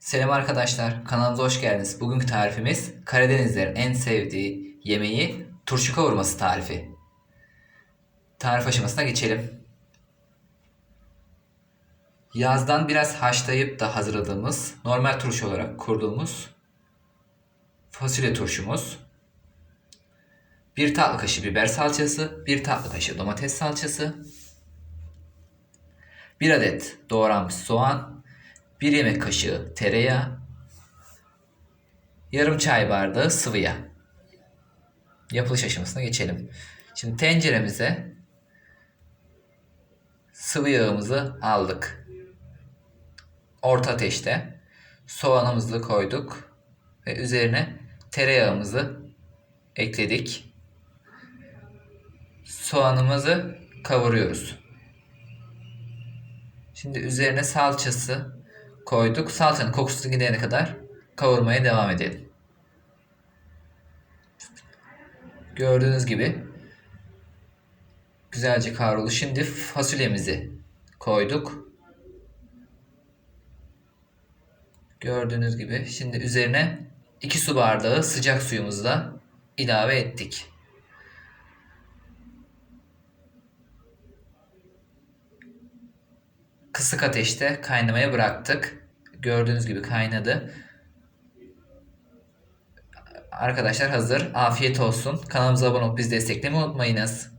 Selam arkadaşlar, kanalımıza hoş geldiniz. Bugünkü tarifimiz Karadenizlerin en sevdiği yemeği turşu kavurması tarifi. Tarif aşamasına geçelim. Yazdan biraz haşlayıp da hazırladığımız, normal turşu olarak kurduğumuz fasulye turşumuz. Bir tatlı kaşığı biber salçası, bir tatlı kaşığı domates salçası, bir adet doğranmış soğan, 1 yemek kaşığı tereyağı, yarım çay bardağı sıvı yağ. Yapılış aşamasına geçelim. Şimdi tenceremize sıvı yağımızı aldık. Orta ateşte soğanımızı koyduk ve üzerine tereyağımızı ekledik. Soğanımızı kavuruyoruz. Şimdi üzerine salçası koyduk. Salçanın kokusu gidene kadar kavurmaya devam edelim. Gördüğünüz gibi güzelce kavruldu. Şimdi fasulyemizi koyduk. Gördüğünüz gibi şimdi üzerine 2 su bardağı sıcak suyumuzu da ilave ettik. Kısık ateşte kaynamaya bıraktık. Gördüğünüz gibi kaynadı. Arkadaşlar hazır. Afiyet olsun. Kanalımıza abone olup bizi desteklemeyi unutmayınız.